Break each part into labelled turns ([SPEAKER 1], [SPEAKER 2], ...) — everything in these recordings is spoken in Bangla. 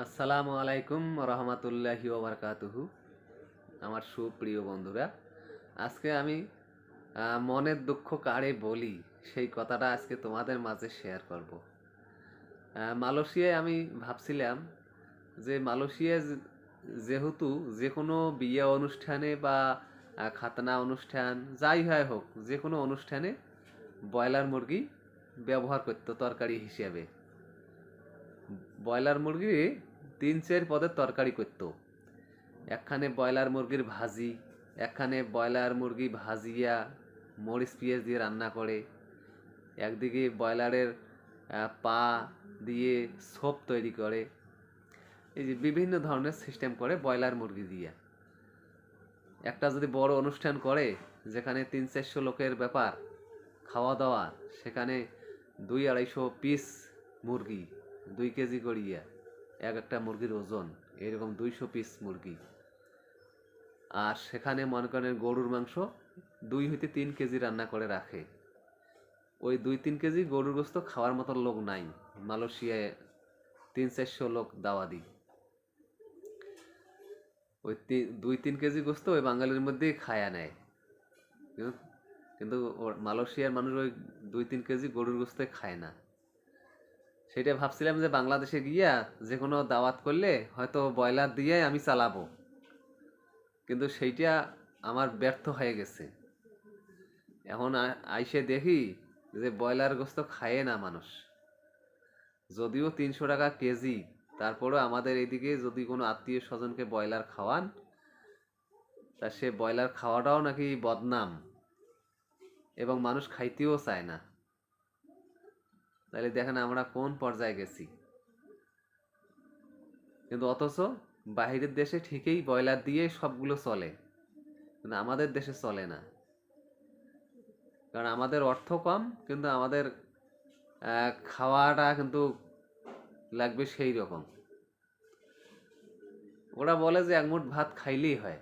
[SPEAKER 1] আসসালামু আলাইকুম রহমতুল্লাহি ওবরকাতুহু আমার সুপ্রিয় বন্ধুরা, আজকে আমি মনের দুঃখ কারে বলি, সেই কথাটা আজকে তোমাদের মাঝে শেয়ার করব। মালয়েশিয়ায় আমি ভাবছিলাম যে মালয়েশিয়ায় যেহেতু যে কোনো বিয়ে অনুষ্ঠানে বা খাতনা অনুষ্ঠান, যাই হয় হোক যে কোনো অনুষ্ঠানে ব্রয়লার মুরগি ব্যবহার করতো তরকারি হিসেবে। ব্রয়লার মুরগি তিন চার পদের তরকারি করত। একখানে ব্রয়লার মুরগির ভাজি, একখানে ব্রয়লার মুরগি ভাজিয়া মরিচ পেঁয়াজ দিয়ে রান্না করে। একদিকে ব্রয়লারের পা দিয়ে সোপ তৈরি করে। এই যে বিভিন্ন ধরনের সিস্টেম করে ব্রয়লার মুরগি দিয়ে। একটা যদি বড় অনুষ্ঠান করে, যেখানে তিন চারশো লোকের ব্যাপার, খাওয়া দাওয়া, সেখানে দুই আড়াইশো পিস মুরগি দুই কেজি করিয়া এক একটা মুরগির ওজন এরকম দুইশো পিস মুরগি। আর সেখানে মনে করেন গরুর মাংস দুই হইতে তিন কেজি রান্না করে রাখে। ওই দুই তিন কেজি গরুর গোস্ত খাওয়ার মতো লোক নাই। মালয়েশিয়ায় তিন চারশো লোক দাওয়া দিই ওই দুই তিন কেজি গোস্ত ওই বাঙালির মধ্যেই খায়া নেয়। কিন্তু মালয়েশিয়ার মানুষ ওই দুই তিন কেজি গরুর গোস্ত খায় না। সেটা ভাবছিলাম যে বাংলাদেশে গিয়া যে কোনো দাওয়াত করলে হয়তো ব্রয়লার দিয়ে আমি চালাবো। কিন্তু সেইটা আমার ব্যর্থ হয়ে গেছে। এখন আইসে দেখি যে ব্রয়লার গোস্ত খায় না মানুষ। যদিও তিনশো টাকা কেজি, তারপরেও আমাদের এদিকে যদি কোনো আত্মীয় স্বজনকে ব্রয়লার খাওয়ান, তা সে ব্রয়লার খাওয়াটাও নাকি বদনাম। এবং মানুষ খাইতেও চায় না। তাহলে দেখেন আমরা কোন পর্যায়ে গেছি। কিন্তু অথচ বাইরের দেশে ঠিকই ব্রয়লার দিয়ে সবগুলো চলে, কিন্তু আমাদের দেশে চলে না। কারণ আমাদের অর্থ কম, কিন্তু আমাদের খাওয়াটা কিন্তু লাগবে সেই রকম। ওরা বলে যে এক মুঠ ভাত খাইলেই হয়।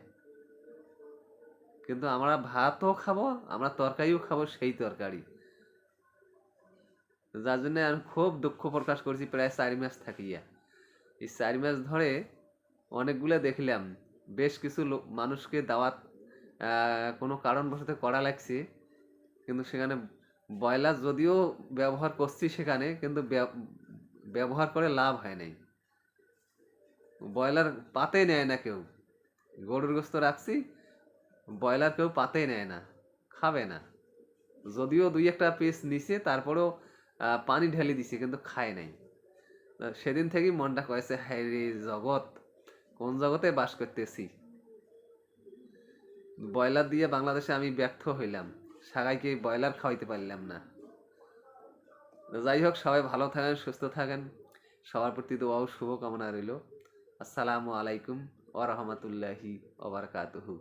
[SPEAKER 1] কিন্তু আমরা ভাতও খাব, আমরা তরকারিও খাব সেই তরকারি। যার জন্য আমি খুব দুঃখ প্রকাশ করছি প্রায় চারি মাস থাকিয়া। এই চারি মাস ধরে অনেকগুলো দেখলাম। বেশ কিছু লোক মানুষকে দাওয়াত কোনো কারণবশত করা লাগছে। কিন্তু সেখানে ব্রয়লার যদিও ব্যবহার করছি সেখানে, কিন্তু ব্য- ব্যবহার করে লাভ হয় নাই। ব্রয়লার পাতে নেয় না কেউ। গরুর গোস্ত রাখছি, ব্রয়লার কেউ পাতে নেয় না, খাবে না। যদিও দুই একটা পিস নিছে, তারপরেও পানি ঢেলে দিছে, কিন্তু খায় নাই। সেদিন থেকেই মনটা কয়েছে হ্যাঁ জগৎ, কোন জগতে বাস করতেছি? ব্রয়লার দিয়ে বাংলাদেশে আমি ব্যর্থ হইলাম। সাগাইকে ব্রয়লার খাওয়াইতে পারলাম না। যাই হোক, সবাই ভালো থাকেন, সুস্থ থাকেন। সবার প্রতি দোয়াও শুভকামনা রইল। আসসালামু আলাইকুম ওয়া রাহমাতুল্লাহি ওয়া বারাকাতুহু।